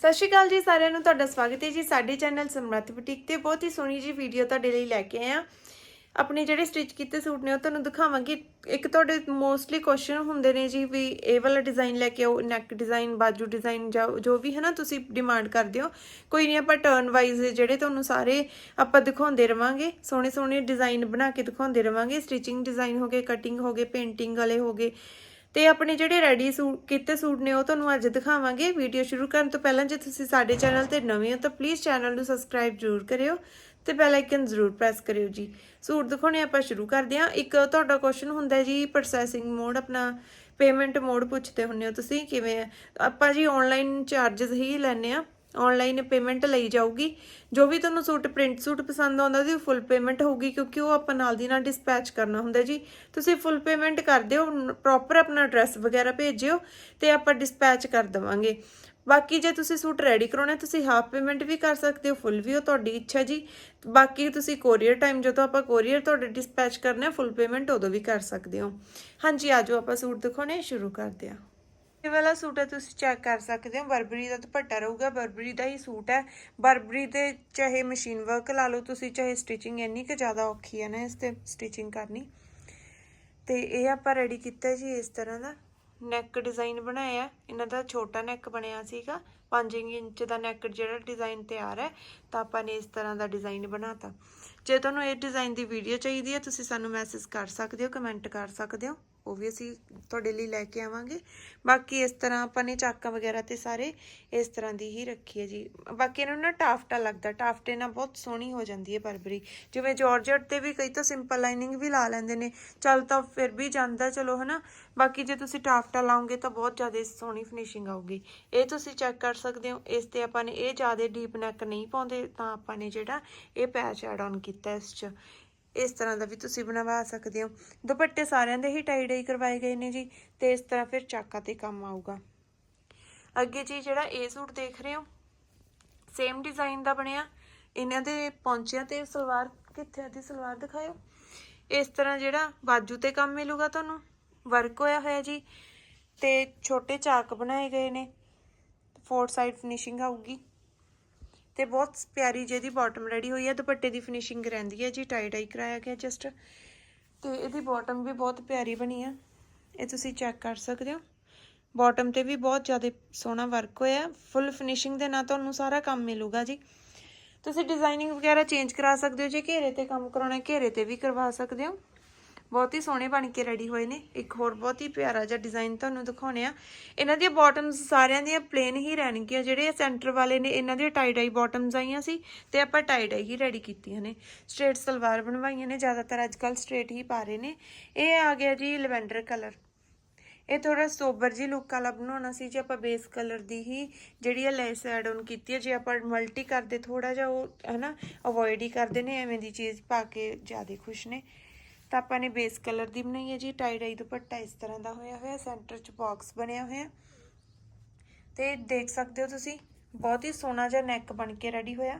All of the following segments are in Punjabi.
ਸਤਿ ਸ਼੍ਰੀ ਅਕਾਲ ਜੀ, ਸਾਰਿਆਂ ਨੂੰ ਤੁਹਾਡਾ ਸਵਾਗਤ ਹੈ ਜੀ ਸਾਡੇ ਚੈਨਲ ਸਮਰੱਥ ਬੁਟੀਕ ਤੇ। ਬਹੁਤ ਹੀ ਸੋਹਣੀ ਜੀ ਵੀਡੀਓ ਤੁਹਾਡੇ ਲਈ ਲੈ ਕੇ ਆਏ ਆ ਆਪਣੇ ਜਿਹੜੇ ਸਟਿਚ ਕੀਤੇ ਸੂਟ ਨੇ, ਉਹ ਤੁਹਾਨੂੰ ਦਿਖਾਵਾਂਗੀ। ਇੱਕ ਤੁਹਾਡੇ ਮੋਸਟਲੀ ਕੁਐਸਚਨ ਹੁੰਦੇ ਨੇ ਜੀ ਵੀ ਇਹ ਵਾਲਾ ਡਿਜ਼ਾਈਨ ਲੈ ਕੇ ਆਓ ਨੈਕ ਡਿਜ਼ਾਈਨ ਬਾਜੂ ਡਿਜ਼ਾਈਨ ਜੋ ਵੀ ਹੈ ਨਾ ਤੁਸੀਂ ਡਿਮਾਂਡ ਕਰਦੇ ਹੋ। ਕੋਈ ਨਹੀਂ, ਆਪਾਂ ਟਰਨ ਵਾਈਜ਼ ਜਿਹੜੇ ਤੁਹਾਨੂੰ ਸਾਰੇ ਆਪਾਂ ਦਿਖਾਉਂਦੇ ਰਵਾਂਗੇ। ਸੋਹਣੇ ਸੋਹਣੇ ਡਿਜ਼ਾਈਨ ਬਣਾ ਕੇ ਦਿਖਾਉਂਦੇ ਰਵਾਂਗੇ। ਸਟਿਚਿੰਗ ਡਿਜ਼ਾਈਨ ਹੋ ਗਏ ਕਟਿੰਗ ਹੋ ਗਏ ਪੇਂਟਿੰਗ ਵਾਲੇ ਹੋ ਗਏ। ਤੇ ਆਪਣੇ ਜਿਹੜੇ ਰੈਡੀ ਸੂਟ ਕੀਤੇ ਸੂਟ ਨੇ ਉਹ ਤੁਹਾਨੂੰ ਅੱਜ ਦਿਖਾਵਾਂਗੇ। ਵੀਡੀਓ ਸ਼ੁਰੂ ਕਰਨ ਤੋਂ ਪਹਿਲਾਂ ਜੇ ਤੁਸੀਂ ਸਾਡੇ ਚੈਨਲ ਤੇ ਨਵੇਂ ਹੋ ਤਾਂ ਪਲੀਜ਼ ਚੈਨਲ ਨੂੰ ਸਬਸਕ੍ਰਾਈਬ ਜ਼ਰੂਰ ਕਰਿਓ ਤੇ ਬੈਲ ਆਈਕਨ ਜ਼ਰੂਰ ਪ੍ਰੈਸ ਕਰਿਓ ਜੀ। ਸੂਟ ਦਿਖਾਉਣੇ ਆਪਾਂ ਸ਼ੁਰੂ ਕਰਦੇ ਹਾਂ। ਇੱਕ ਤੁਹਾਡਾ ਕੁਐਸਚਨ ਹੁੰਦਾ ਜੀ ਪ੍ਰੋਸੈਸਿੰਗ ਮੋਡ ਆਪਣਾ ਪੇਮੈਂਟ ਮੋਡ ਪੁੱਛਦੇ ਹੁੰਦੇ ਹੋ ਤੁਸੀਂ, ਕਿਵੇਂ ਹੈ ਆਪਾਂ ਜੀ ਆਨਲਾਈਨ ਚਾਰजेस ਹੀ ਲੈਨੇ ਆ ਆਨਲਾਈਨ ਪੇਮੈਂਟ ਲਈ ਜਾਊਗੀ। ਜੋ ਵੀ ਤੁਹਾਨੂੰ ਸੂਟ ਪ੍ਰਿੰਟ ਸੂਟ ਪਸੰਦ ਆਉਂਦਾ ਉਹਦੀ ਫੁੱਲ ਪੇਮੈਂਟ ਹੋਊਗੀ ਕਿਉਂਕਿ ਉਹ ਆਪਾਂ ਨਾਲ ਦੀ ਨਾਲ ਡਿਸਪੈਚ ਕਰਨਾ ਹੁੰਦਾ ਜੀ। ਤੁਸੀਂ ਫੁੱਲ ਪੇਮੈਂਟ ਕਰ ਦਿਓ ਪ੍ਰੋਪਰ ਆਪਣਾ ਐਡਰੈਸ ਵਗੈਰਾ ਭੇਜਿਓ ਤੇ ਆਪਾਂ ਡਿਸਪੈਚ ਕਰ ਦਵਾਂਗੇ। ਬਾਕੀ ਜੇ ਤੁਸੀਂ ਸੂਟ ਰੈਡੀ ਕਰਾਉਣਾ, ਤੁਸੀਂ ਹਾਫ ਪੇਮੈਂਟ ਵੀ ਕਰ ਸਕਦੇ ਹੋ ਫੁੱਲ ਵੀ ਉਹ ਤੁਹਾਡੀ ਇੱਛਾ ਜੀ। ਬਾਕੀ ਤੁਸੀਂ ਕੋਰੀਅਰ ਟਾਈਮ ਜਦੋਂ ਆਪਾਂ ਕੋਰੀਅਰ ਤੁਹਾਡੇ ਡਿਸਪੈਚ ਕਰਨਾ ਫੁੱਲ ਪੇਮੈਂਟ ਉਦੋਂ ਵੀ ਕਰ ਸਕਦੇ ਹੋ। ਹਾਂਜੀ, ਆਜੋ ਆਪਾਂ ਸੂਟ ਦਿਖਾਉਣੇ, ਸ਼ੁਰੂ ਕਰਦੇ ਹਾਂ। ਇਹ ਵਾਲਾ ਸੂਟ ਹੈ ਤੁਸੀਂ ਚੈੱਕ ਕਰ ਸਕਦੇ ਹੋ। ਬਰਬਰੀ ਦਾ ਦੁਪੱਟਾ ਰਹੂਗਾ। ਬਰਬਰੀ ਦਾ ਹੀ ਸੂਟ ਹੈ ਬਰਬਰੀ ਦੇ ਚਾਹੇ ਮਸ਼ੀਨ ਵਰਕ ਲਾ ਲਓ, ਤੁਸੀਂ ਚਾਹੇ ਸਟਿਚਿੰਗ ਇੰਨੀ ਕਿ ਜ਼ਿਆਦਾ ਔਖੀ ਹੈ ਨਾ ਇਸ ਤੇ ਸਟਿਚਿੰਗ ਕਰਨੀ। ਤੇ ਇਹ ਆਪਾਂ ਰੈਡੀ ਕੀਤਾ ਜੀ ਇਸ ਤਰ੍ਹਾਂ ਦਾ। ਨੈਕ ਡਿਜ਼ਾਈਨ ਬਣਾਇਆ। ਇਹਨਾਂ ਦਾ ਛੋਟਾ ਨੈਕ ਬਣਿਆ ਸੀਗਾ। 5 ਇੰਚ ਦਾ ਨੈਕ ਜਿਹੜਾ ਡਿਜ਼ਾਈਨ ਤਿਆਰ ਹੈ, ਤਾਂ ਆਪਾਂ ਨੇ ਇਸ ਤਰ੍ਹਾਂ ਦਾ ਡਿਜ਼ਾਈਨ ਬਣਾਤਾ। ਜੇ ਤੁਹਾਨੂੰ ਇਹ ਡਿਜ਼ਾਈਨ ਦੀ ਵੀਡੀਓ ਚਾਹੀਦੀ ਹੈ, ਤੁਸੀਂ ਸਾਨੂੰ ਮੈਸੇਜ ਕਰ ਸਕਦੇ ਹੋ ਕਮੈਂਟ ਕਰ ਸਕਦੇ ਹੋ। ਉਹ ਵੀ ਅਸੀਂ ਤੁਹਾਡੇ ਲਈ ਲੈ ਕੇ ਆਵਾਂਗੇ। ਬਾਕੀ ਇਸ ਤਰ੍ਹਾਂ ਆਪਾਂ ਨੇ ਚਾਕਾਂ ਵਗੈਰਾ ਤੇ ਸਾਰੇ ਇਸ ਤਰ੍ਹਾਂ ਦੀ ਹੀ ਰੱਖੀ ਹੈ ਜੀ। ਬਾਕੀ ਇਹਨਾਂ ਨੂੰ ਨਾ ਟਾਫਟਾ ਲੱਗਦਾ, ਟਾਫਟੇ ਨਾਲ ਬਹੁਤ ਸੋਹਣੀ ਹੋ ਜਾਂਦੀ ਹੈ ਬਰਬਰੀ। ਜਿਵੇਂ ਜਾਰਜਟ ਤੇ ਵੀ ਕਈ ਤਾਂ ਸਿੰਪਲ ਲਾਈਨਿੰਗ ਵੀ ਲਾ ਲੈਂਦੇ ਨੇ। ਚੱਲ ਤਾਂ ਫਿਰ ਵੀ ਜਾਂਦਾ, ਚਲੋ ਹਨਾ। ਬਾਕੀ ਜੇ ਤੁਸੀਂ ਟਾਫਟਾ ਲਾਓਗੇ ਤਾਂ ਬਹੁਤ ਜ਼ਿਆਦਾ ਸੋਹਣੀ ਫਿਨਿਸ਼ਿੰਗ ਆਊਗੀ। ਇਹ ਤੁਸੀਂ ਚੈੱਕ ਕਰ ਸਕਦੇ ਹੋ, ਇਸ ਤੇ ਆਪਾਂ ਨੇ ਇਹ ਜ਼ਿਆਦਾ ਡੀਪ ਨੈਕ ਨਹੀਂ ਪਾਉਂਦੇ, ਤਾਂ ਆਪਾਂ ਨੇ ਜਿਹੜਾ ਇਹ ਪੈਚ ਐਡ ਆਨ ਕੀਤਾ ਇਸ 'ਚ। ਇਸ ਤਰ੍ਹਾਂ ਦਾ ਵੀ ਤੁਸੀਂ ਬਣਵਾ ਸਕਦੇ ਹੋ। ਦੁਪੱਟੇ ਸਾਰਿਆਂ ਦੇ ਹੀ ਟਾਈ ਡਾਈ ਕਰਵਾਏ ਗਏ ਨੇ ਜੀ, ਤੇ ਇਸ ਤਰ੍ਹਾਂ ਫਿਰ ਚਾਕਾ ਤੇ ਕੰਮ ਆਊਗਾ। ਅੱਗੇ ਜੀ ਜਿਹੜਾ ਇਹ ਸੂਟ ਦੇਖ ਰਹੇ ਹੋ ਸੇਮ ਡਿਜ਼ਾਈਨ ਦਾ ਬਣਿਆ। ਇਹਨਾਂ ਦੇ ਪੌਂਚਿਆਂ ਤੇ ਸਲਵਾਰ, ਕਿੱਥੇ ਆ ਦੀ ਸਲਵਾਰ ਦਿਖਾਇਓ। ਇਸ ਤਰ੍ਹਾਂ ਜਿਹੜਾ ਬਾਜੂ ਤੇ ਕੰਮ ਮਿਲੂਗਾ ਤੁਹਾਨੂੰ ਵਰਕ ਹੋਇਆ ਹੋਇਆ ਜੀ, ਤੇ ਛੋਟੇ ਚਾਕ ਬਣਾਏ ਗਏ ਨੇ। ਫੋਰ ਸਾਈਡ ਫਿਨਿਸ਼ਿੰਗ ਆਊਗੀ। ਤੇ ਬਹੁਤ ਪਿਆਰੀ ਜਿਹਦੀ ਬਾਟਮ ਰੈਡੀ ਹੋਈ ਹੈ ਦੁਪੱਟੇ ਦੀ ਫਿਨਿਸ਼ਿੰਗ ਰਹਿੰਦੀ ਹੈ ਜੀ ਟਾਈ ਡਾਈ ਕਰਾਇਆ ਗਿਆ ਜਸਟ ਤੇ ਇਹਦੀ ਬਾਟਮ ਵੀ ਬਹੁਤ ਪਿਆਰੀ ਬਣੀ ਆ, ਇਹ ਤੁਸੀਂ ਚੈੱਕ ਕਰ ਸਕਦੇ ਹੋ। ਬਾਟਮ ਤੇ ਵੀ ਬਹੁਤ ਜ਼ਿਆਦਾ ਸੋਹਣਾ ਵਰਕ ਹੋਇਆ ਫੁੱਲ ਫਿਨਿਸ਼ਿੰਗ ਦੇ ਨਾਲ ਤੁਹਾਨੂੰ ਸਾਰਾ ਕੰਮ ਮਿਲੂਗਾ ਜੀ। ਤੁਸੀਂ ਡਿਜ਼ਾਈਨਿੰਗ ਵਗੈਰਾ ਚੇਂਜ ਕਰਾ ਸਕਦੇ ਹੋ, ਜੇ ਘੇਰੇ ਤੇ ਕੰਮ ਕਰਾਉਣਾ ਘੇਰੇ ਤੇ ਵੀ ਕਰਵਾ ਸਕਦੇ ਹੋ। ਬਹੁਤ ਹੀ ਸੋਹਣੇ ਬਣ ਕੇ ਰੈਡੀ ਹੋਏ ਨੇ। ਇੱਕ ਹੋਰ ਬਹੁਤ ਹੀ ਪਿਆਰਾ ਜਿਹਾ ਡਿਜ਼ਾਈਨ ਤੁਹਾਨੂੰ ਦਿਖਾਉਣੇ ਆ। ਇਹਨਾਂ ਦੀਆਂ ਬਾਟਮਸ ਸਾਰਿਆਂ ਦੀਆਂ ਪਲੇਨ ਹੀ ਰਹਿਣਗੀਆਂ। ਜਿਹੜੇ ਸੈਂਟਰ ਵਾਲੇ ਨੇ, ਇਹਨਾਂ ਦੀਆਂ ਟਾਈ ਡਾਈ ਬਾਟਮਸ ਆਈਆਂ ਸੀ ਤੇ ਆਪਾਂ ਟਾਈ ਡਾਈ ਹੀ ਰੈਡੀ ਕੀਤੀਆਂ ਨੇ। ਸਟ੍ਰੇਟ ਸਲਵਾਰ ਬਣਵਾਈਆਂ ਨੇ। ਜ਼ਿਆਦਾਤਰ ਅੱਜ ਅੱਜਕੱਲ ਸਟ੍ਰੇਟ ਹੀ ਪਾ ਰਹੇ ਨੇ। ਇਹ ਆ ਗਿਆ ਜੀ ਲਵੈਂਡਰ ਕਲਰ ਇਹ ਥੋੜਾ ਸੋਬਰ ਜੀ ਲੁੱਕ ਵਾਲਾ ਬਣਾਉਣਾ ਸੀ ਜੇ ਆਪਾਂ ਬੇਸ ਕਲਰ ਦੀ ਹੀ ਜਿਹੜੀ ਆ ਲੈਸ ਐਡ ਔਨ ਕੀਤੀ ਹੈ ਜੇ ਆਪਾਂ ਮਲਟੀ ਕਰਦੇ ਥੋੜਾ ਜਿਹਾ ਉਹ, ਹਨਾ ਅਵੋਇਡ ਹੀ ਕਰਦੇ ਨੇ, ਐਵੇਂ ਦੀ ਚੀਜ਼ ਪਾ ਕੇ ਜ਼ਿਆਦਾ ਖੁਸ਼ ਨੇ। ਤਾਂ ਆਪਾਂ ਨੇ ਬੇਸ ਕਲਰ ਦੀ ਬਣਾਈ ਹੈ ਜੀ ਟਾਈ ਡਾਈ ਦੁਪੱਟਾ ਇਸ ਤਰ੍ਹਾਂ ਦਾ ਹੋਇਆ ਹੋਇਆ ਸੈਂਟਰ 'ਚ ਬਾਕਸ ਬਣਿਆ ਹੋਇਆ। ਤੇ ਦੇਖ ਸਕਦੇ ਹੋ ਤੁਸੀਂ, ਬਹੁਤ ਹੀ ਸੋਹਣਾ ਜਿਹਾ ਨੈਕ ਬਣ ਕੇ ਰੈਡੀ ਹੋਇਆ।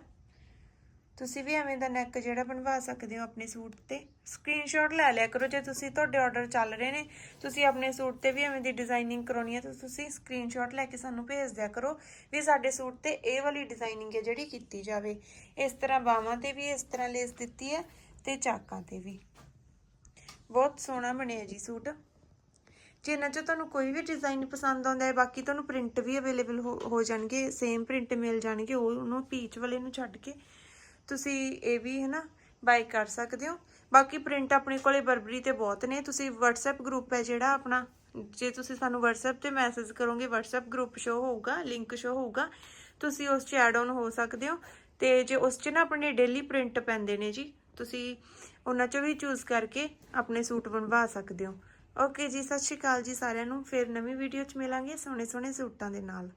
ਤੁਸੀਂ ਵੀ ਐਵੇਂ ਦਾ ਨੈਕ ਜਿਹੜਾ ਬਣਵਾ ਸਕਦੇ ਹੋ ਆਪਣੇ ਸੂਟ ਤੇ। ਸਕਰੀਨਸ਼ਾਟ ਲੈ ਲਿਆ ਕਰੋ ਜੇ ਤੁਸੀਂ ਤੁਹਾਡੇ ਆਰਡਰ ਚੱਲ ਰਹੇ ਨੇ। ਤੁਸੀਂ ਆਪਣੇ ਸੂਟ ਤੇ ਵੀ ਐਵੇਂ ਦੀ ਡਿਜ਼ਾਈਨਿੰਗ ਕਰਾਉਣੀ ਹੈ ਤਾਂ ਤੁਸੀਂ ਸਕਰੀਨਸ਼ਾਟ ਲੈ ਕੇ ਸਾਨੂੰ ਭੇਜ ਦਿਆ ਕਰੋ ਵੀ ਸਾਡੇ ਸੂਟ ਤੇ ਇਹ ਵਾਲੀ ਡਿਜ਼ਾਈਨਿੰਗ ਹੈ ਜਿਹੜੀ ਕੀਤੀ ਜਾਵੇ। ਇਸ ਤਰ੍ਹਾਂ ਬਾਹਾਂ ਤੇ ਵੀ ਇਸ ਤਰ੍ਹਾਂ ਲੇਸ ਦਿੱਤੀ ਹੈ ਤੇ ਚਾਕਾਂ ਤੇ ਵੀ। ਬਹੁਤ ਸੋਹਣਾ ਬਣਿਆ ਜੀ ਸੂਟ। ਜੇ ਇਹਨਾਂ 'ਚੋਂ ਤੁਹਾਨੂੰ ਕੋਈ ਵੀ ਡਿਜ਼ਾਈਨ ਪਸੰਦ ਆਉਂਦਾ ਹੈ, ਬਾਕੀ ਤੁਹਾਨੂੰ ਪ੍ਰਿੰਟ ਵੀ ਅਵੇਲੇਬਲ ਹੋ ਜਾਣਗੇ ਸੇਮ ਪ੍ਰਿੰਟ ਮਿਲ ਜਾਣਗੇ, ਉਹ ਉਹਨੂੰ ਪੀਚ ਵਾਲੇ ਨੂੰ ਛੱਡ ਕੇ ਤੁਸੀਂ ਇਹ ਵੀ ਹੈ ਨਾ ਬਾਈ ਕਰ ਸਕਦੇ ਹੋ। ਬਾਕੀ ਪ੍ਰਿੰਟ ਆਪਣੇ ਕੋਲੇ ਬਰਬਰੀ ਤੇ ਬਹੁਤ ਨੇ, ਤੁਸੀਂ WhatsApp ਗਰੁੱਪ ਹੈ ਜਿਹੜਾ ਆਪਣਾ, ਜੇ ਤੁਸੀਂ ਸਾਨੂੰ WhatsApp ਤੇ ਮੈਸੇਜ ਕਰੋਗੇ, WhatsApp ਗਰੁੱਪ ਸ਼ੋ ਹੋਊਗਾ ਲਿੰਕ ਸ਼ੋ ਹੋਊਗਾ, ਤੁਸੀਂ ਉਸ 'ਚ ਐਡ ਆਨ ਹੋ ਸਕਦੇ ਹੋ। ਤੇ ਜੇ ਉਸ 'ਚ ਨਾ ਆਪਣੇ ਡੇਲੀ ਪ੍ਰਿੰਟ ਪੈਂਦੇ ਨੇ ਜੀ ਤੁਸੀਂ ਉਹਨਾਂ 'ਚੋਂ ਵੀ ਚੂਜ਼ ਕਰਕੇ ਆਪਣੇ ਸੂਟ ਬਣਵਾ ਸਕਦੇ ਹੋ। ਓਕੇ ਜੀ, ਸਤਿ ਸ਼੍ਰੀ ਅਕਾਲ ਜੀ ਸਾਰਿਆਂ ਨੂੰ। ਫਿਰ ਨਵੀਂ ਵੀਡੀਓ 'ਚ ਮਿਲਾਂਗੇ ਸੋਹਣੇ ਸੋਹਣੇ ਸੂਟਾਂ ਦੇ ਨਾਲ।